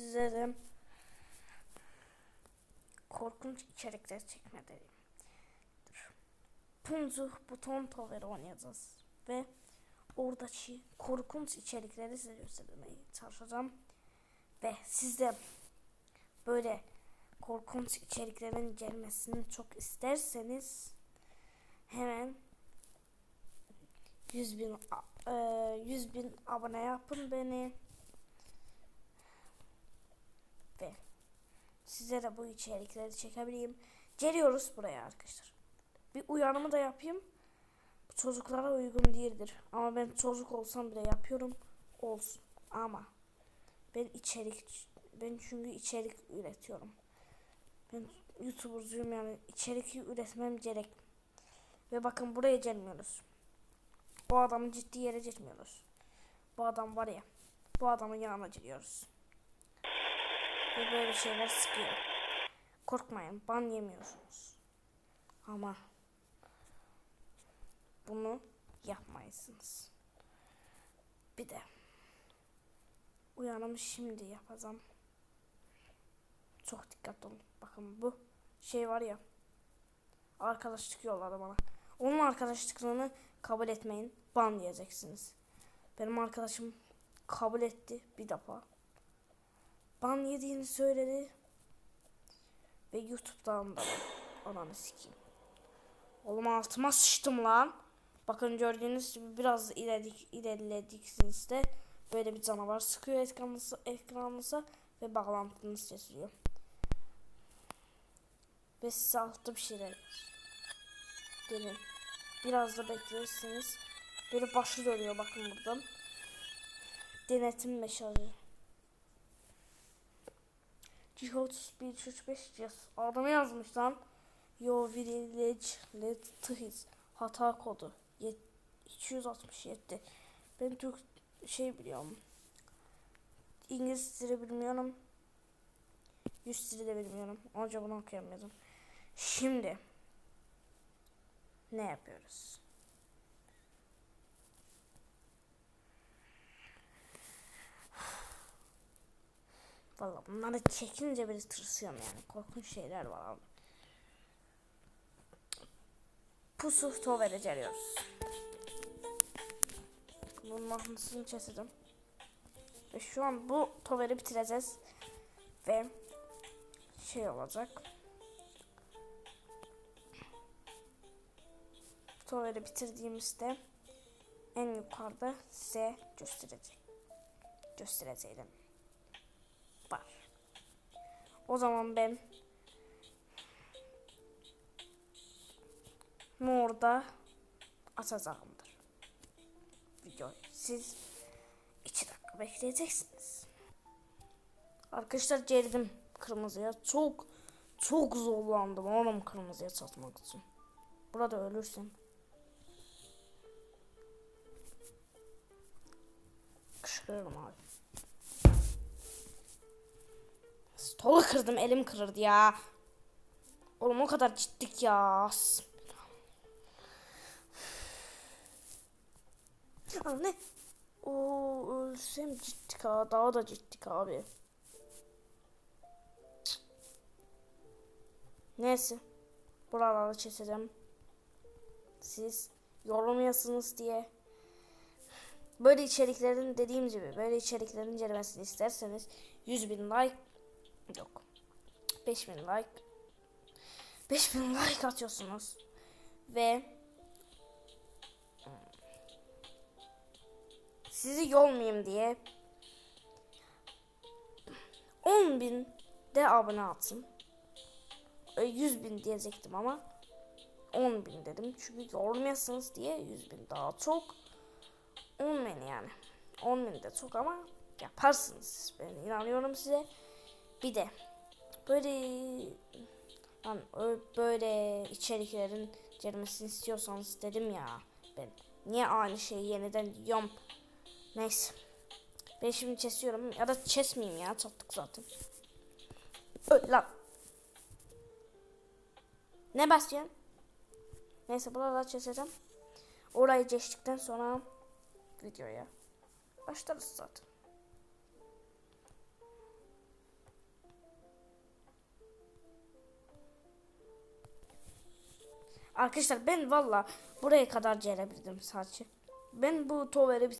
sizlere korkunç içerikler çekmeleri. Punzu buton tower oynayacağız ve oradaki korkunç içerikleri size göstermeye çalışacağım. Ve siz böyle korkunç içeriklerin gelmesini çok isterseniz hemen 100 bin, a- e, 100 bin abone yapın beni. Ve size de bu içerikleri çekebileyim. Geliyoruz buraya arkadaşlar. Bir uyarımı da yapayım. Bu çocuklara uygun değildir. Ama ben çocuk olsam bile yapıyorum. Olsun. Ama ben içerik ben çünkü içerik üretiyorum. Ben YouTuber'cuyum yani içerik üretmem gerek. Ve bakın buraya gelmiyoruz. O adamın ciddi yere gitmiyoruz. Bu adam var ya. Bu adamın yanına gidiyoruz. Ve böyle şeyler sıkıyor. Korkmayın ban yemiyorsunuz. Ama bunu yapmayasınız. Bir de uyanımı şimdi yapacağım. Çok dikkatli olun. Bakın bu şey var ya. Arkadaşlık yolladı bana. Onun arkadaşlıklığını kabul etmeyin. Ban diyeceksiniz. Benim arkadaşım kabul etti bir defa. Ban yediğini söyledi. Ve YouTube'dan da ananı sikeyim. Oğlum altıma sıçtım lan. Bakın gördüğünüz gibi biraz ilerledik, ilerlediksiniz de böyle bir canavar sıkıyor ekranınıza, ekranınıza ve bağlantınız kesiliyor. Ve size altta bir şeyler gelin. Biraz da beklersiniz. Böyle başı dönüyor bakın buradan. Denetim mesajı. G31 35 yaz. Adamı yazmış lan. Yo village let tıhis. Hata kodu. Yet- 267. Ben Türk şey biliyorum. İngiliz dili bilmiyorum. Yüz dili de bilmiyorum. Onca bunu okuyamıyordum. Şimdi ne yapıyoruz? Vallahi bunları çekince bir tırsıyorum yani. Korkunç şeyler var abi. Pusu tovere geliyoruz. Bunun mahnısını kesedim. Ve şu an bu toveri bitireceğiz. Ve şey olacak. toveri bitirdiğimizde en yukarıda size gösterecek. Göstereceğim. Var. O zaman ben orada atacağımdır. Videoyu siz iki dakika bekleyeceksiniz. Arkadaşlar geldim kırmızıya. Çok çok zorlandım oğlum kırmızıya satmak için. Burada ölürsem kışkırırım abi. Stolu kırdım elim kırırdı ya. Oğlum o kadar ciddik ya. Aa, ne? Oo ölsem ciddik ha. Daha da ciddik abi. Neyse. Buraları çekeceğim. Siz yorulmayasınız diye. Böyle içeriklerin dediğim gibi böyle içeriklerin gelmesini isterseniz 100 bin like yok 5000 like 5000 like atıyorsunuz ve sizi yolmayayım diye 10 bin de abone atsın. 100 bin diyecektim ama 10 bin dedim. Çünkü yorulmayasınız diye 100 bin daha çok. 10 bin yani. 10 bin de çok ama yaparsınız. Ben inanıyorum size. Bir de böyle yani böyle içeriklerin gelmesini istiyorsanız dedim ya ben niye aynı şeyi yeniden diyorum. Neyse. Ben şimdi kesiyorum ya da kesmeyeyim ya çattık zaten. Öl lan. Ne basıyorsun? Neyse buraları keseceğim. Orayı geçtikten sonra videoya başlarız zaten. Arkadaşlar ben valla buraya kadar gelebildim sadece. Ben bu toveri